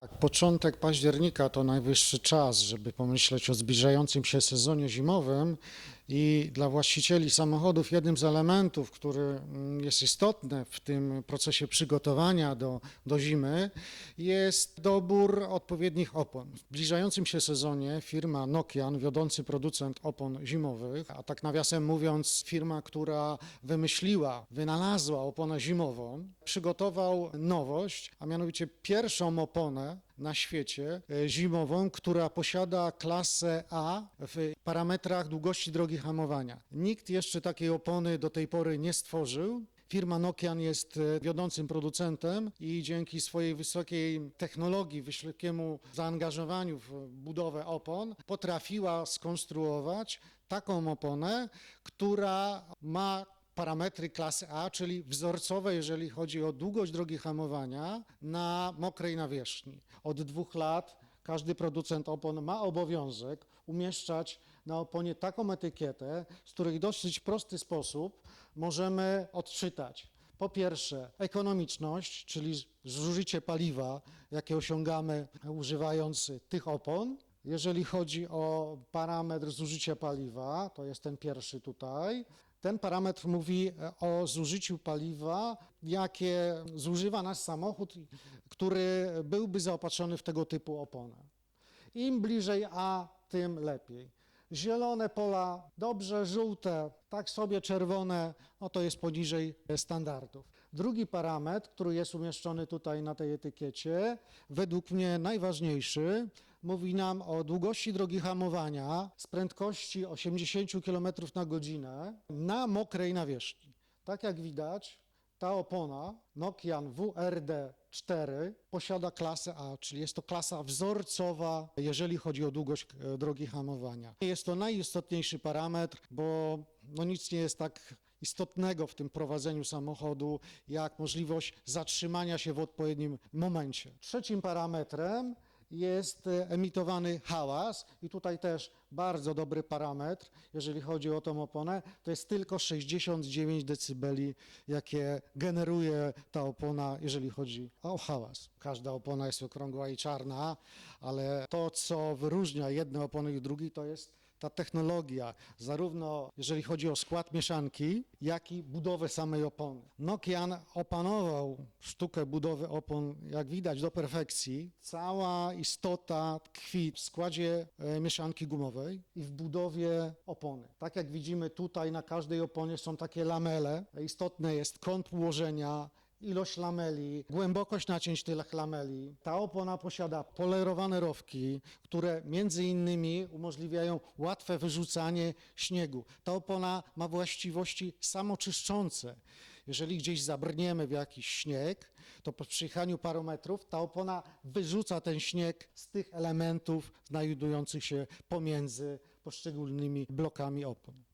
Tak, Początek października to najwyższy czas, żeby pomyśleć o zbliżającym się sezonie zimowym i dla właścicieli samochodów jednym z elementów, który mm, jest istotny w tym procesie przygotowania do, do zimy, jest dobór odpowiednich opon. W zbliżającym się sezonie firma Nokian, wiodący producent opon zimowych, a tak nawiasem mówiąc firma, która wymyśliła, wynalazła oponę zimową, przygotował nowość, a mianowicie pierwszą oponę na świecie e, zimową, która posiada klasę A w parametrach długości drogi hamowania. Nikt jeszcze takiej opony do tej pory nie stworzył. Firma Nokian jest e, wiodącym producentem i dzięki swojej wysokiej technologii, wysokiemu zaangażowaniu w budowę opon, potrafiła skonstruować taką oponę, która ma parametry klasy A, czyli wzorcowe, jeżeli chodzi o długość drogi hamowania na mokrej nawierzchni. Od dwóch lat każdy producent opon ma obowiązek umieszczać na oponie taką etykietę, z której w dosyć prosty sposób możemy odczytać. Po pierwsze, ekonomiczność, czyli zużycie paliwa, jakie osiągamy używając tych opon. Jeżeli chodzi o parametr zużycia paliwa, to jest ten pierwszy tutaj. Ten parametr mówi o zużyciu paliwa, jakie zużywa nasz samochód, który byłby zaopatrzony w tego typu oponę. Im bliżej A, tym lepiej. Zielone pola dobrze, żółte tak sobie, czerwone no to jest poniżej standardów. Drugi parametr, który jest umieszczony tutaj na tej etykiecie, według mnie najważniejszy, mówi nam o długości drogi hamowania z prędkości 80 km na godzinę na mokrej nawierzchni. Tak jak widać, ta opona Nokian WRD4 posiada klasę A, czyli jest to klasa wzorcowa, jeżeli chodzi o długość e, drogi hamowania. Jest to najistotniejszy parametr, bo no nic nie jest tak istotnego w tym prowadzeniu samochodu, jak możliwość zatrzymania się w odpowiednim momencie. Trzecim parametrem jest e, emitowany hałas i tutaj też bardzo dobry parametr, jeżeli chodzi o tą oponę, to jest tylko 69 decybeli, jakie generuje ta opona, jeżeli chodzi o hałas. Każda opona jest okrągła i czarna, ale to, co wyróżnia jedne opony i drugi, to jest ta technologia, zarówno jeżeli chodzi o skład mieszanki, jak i budowę samej opony. Nokian opanował sztukę budowy opon, jak widać, do perfekcji. Cała istota tkwi w składzie e, mieszanki gumowej i w budowie opony. Tak jak widzimy tutaj na każdej oponie są takie lamele. Istotne jest kąt ułożenia, ilość lameli, głębokość nacięć tych lameli. Ta opona posiada polerowane rowki, które między innymi umożliwiają łatwe wyrzucanie śniegu. Ta opona ma właściwości samoczyszczące. Jeżeli gdzieś zabrniemy w jakiś śnieg, to po przyjechaniu paru metrów ta opona wyrzuca ten śnieg z tych elementów znajdujących się pomiędzy poszczególnymi blokami opon.